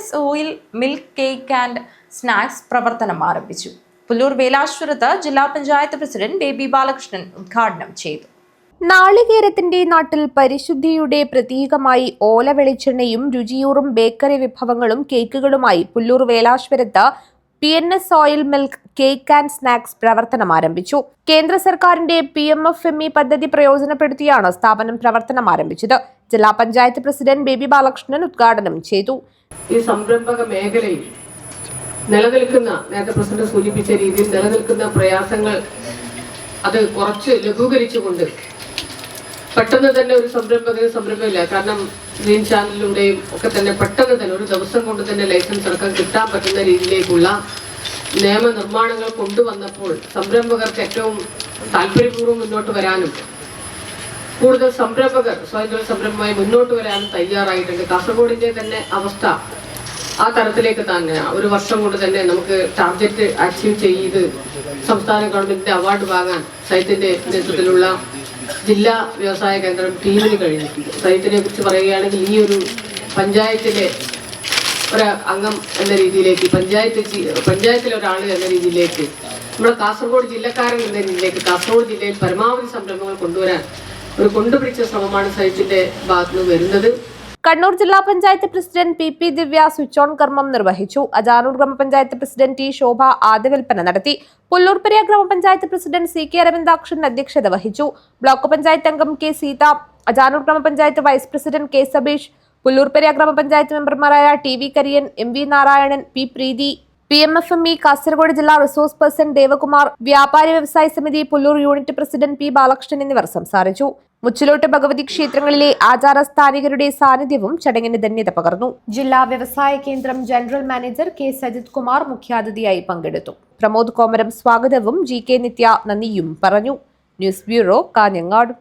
S oil milk cake and snacks പ്രവർത്തനം ആരംഭിച്ചു. പുല്ലൂർ വേലാശ്വരത്ത് ജില്ലാ പഞ്ചായത്ത് പ്രസിഡന്റ് ബേബി ബാലകൃഷ്ണൻ ഉദ്ഘാടനം ചെയ്തു. നാളികേരത്തിന്റെ നാട്ടിൽ പരിശുദ്ധിയുടെ പ്രതീകമായി ഓല വെളിച്ചെണ്ണയും രുചിയൂറും ബേക്കറി വിഭവങ്ങളും കേക്കുകളുമായി Pullur വേലാശ്വരത്ത് P N S oil milk cake and snacks പ്രവർത്തനം ആരംഭിച്ചു. കേന്ദ്ര സർക്കാരിന്റെ P M F M E പദ്ധതി പ്രയോജനപ്പെടുത്തിയാണ് സ്ഥാപനം പ്രവർത്തനം ആരംഭിച്ചത്. ജില്ലാ പഞ്ചായത്ത് പ്രസിഡന്റ് ബേബി ബാലകൃഷ്ണൻ ഉദ്ഘാടനം ചെയ്തു. ഈ സംരംഭക മേഖലയിൽ നിലനിൽക്കുന്ന നേരത്തെ പ്രസിഡന്റ് സൂചിപ്പിച്ച രീതിയിൽ നിലനിൽക്കുന്ന പ്രയാസങ്ങൾ അത് കുറച്ച് ലഘൂകരിച്ചുകൊണ്ട് പെട്ടെന്ന് തന്നെ ഒരു സംരംഭകന് സംരംഭമില്ല കാരണം ഗ്രീൻ ചാനലിലൂടെയും ഒക്കെ തന്നെ പെട്ടെന്ന് തന്നെ ഒരു ദിവസം കൊണ്ട് തന്നെ ലൈസൻസ് അടക്കം കിട്ടാൻ പറ്റുന്ന രീതിയിലേക്കുള്ള നിയമനിർമ്മാണങ്ങൾ കൊണ്ടുവന്നപ്പോൾ സംരംഭകർക്ക് ഏറ്റവും താല്പര്യപൂർവം മുന്നോട്ട് വരാനും കൂടുതൽ സംരംഭകർ സ്വയം സംരംഭമായി മുന്നോട്ട് വരാനും തയ്യാറായിട്ടുണ്ട്. കാസർഗോഡിന്റെ തന്നെ അവസ്ഥ ആ തരത്തിലേക്ക് തന്നെ ഒരു വർഷം കൊണ്ട് തന്നെ നമുക്ക് ടാർഗറ്റ് അച്ചീവ് ചെയ്ത് സംസ്ഥാന ഗവൺമെന്റിന്റെ അവാർഡ് വാങ്ങാൻ സൈത്തിന്റെ നേതൃത്വത്തിലുള്ള ജില്ലാ വ്യവസായ കേന്ദ്രം ടീമിന് കഴിഞ്ഞിട്ടുണ്ട്. സൈത്തിനെ കുറിച്ച് പറയുകയാണെങ്കിൽ ഈ ഒരു പഞ്ചായത്തിലെ ഒരു അംഗം എന്ന രീതിയിലേക്ക് പഞ്ചായത്ത് പഞ്ചായത്തിലെ ഒരാൾ എന്ന രീതിയിലേക്ക് നമ്മുടെ കാസർഗോഡ് ജില്ലക്കാരൻ എന്ന രീതിയിലേക്ക് കാസർഗോഡ് ജില്ലയിൽ പരമാവധി സംരംഭങ്ങൾ കൊണ്ടുവരാൻ ഒരു കൊണ്ടുപിടിച്ച ശ്രമമാണ് സൈറ്റിന്റെ ഭാഗത്തുനിന്ന് വരുന്നത്. കണ്ണൂർ ജില്ലാ panchayat president P P Divya switch on കർമ്മം നിർവഹിച്ചു. അജാനൂർ ഗ്രാമപഞ്ചായത്ത് പ്രസിഡന്റ് ടി ശോഭ ആദ്യവിൽപ്പന നടത്തി. പുല്ലൂർപ്പെരിയ ഗ്രാമപഞ്ചായത്ത് പ്രസിഡന്റ് സി കെ അരവിന്ദാക്ഷൻ അധ്യക്ഷത വഹിച്ചു. ബ്ലോക്ക് പഞ്ചായത്ത് അംഗം കെ സീത അജാനൂർ ഗ്രാമപഞ്ചായത്ത് vice president K Sabeesh Pullurperiya ഗ്രാമപഞ്ചായത്ത് മെമ്പർമാരായ T V Kariyan M V Narayanan P Preethi P M F M E Kasaragod ജില്ലാ റിസോഴ്സ് പേഴ്സൺ ദേവകുമാർ വ്യാപാരി വ്യവസായ സമിതി Pullur unit president P Balakrishnan എന്നിവർ സംസാരിച്ചു. മുച്ചിലോട്ട് ഭഗവതി ക്ഷേത്രങ്ങളിലെ ആചാര സ്ഥാനികരുടെ സാന്നിധ്യവും ചടങ്ങിന് ധന്യത പകർന്നു. ജില്ലാ വ്യവസായ കേന്ദ്രം general manager K Sajith Kumar മുഖ്യാതിഥിയായി പങ്കെടുത്തു. പ്രമോദ് കോമരം സ്വാഗതവും ജി കെ നിത്യ നന്ദിയും പറഞ്ഞു. News bureau Kanhangad.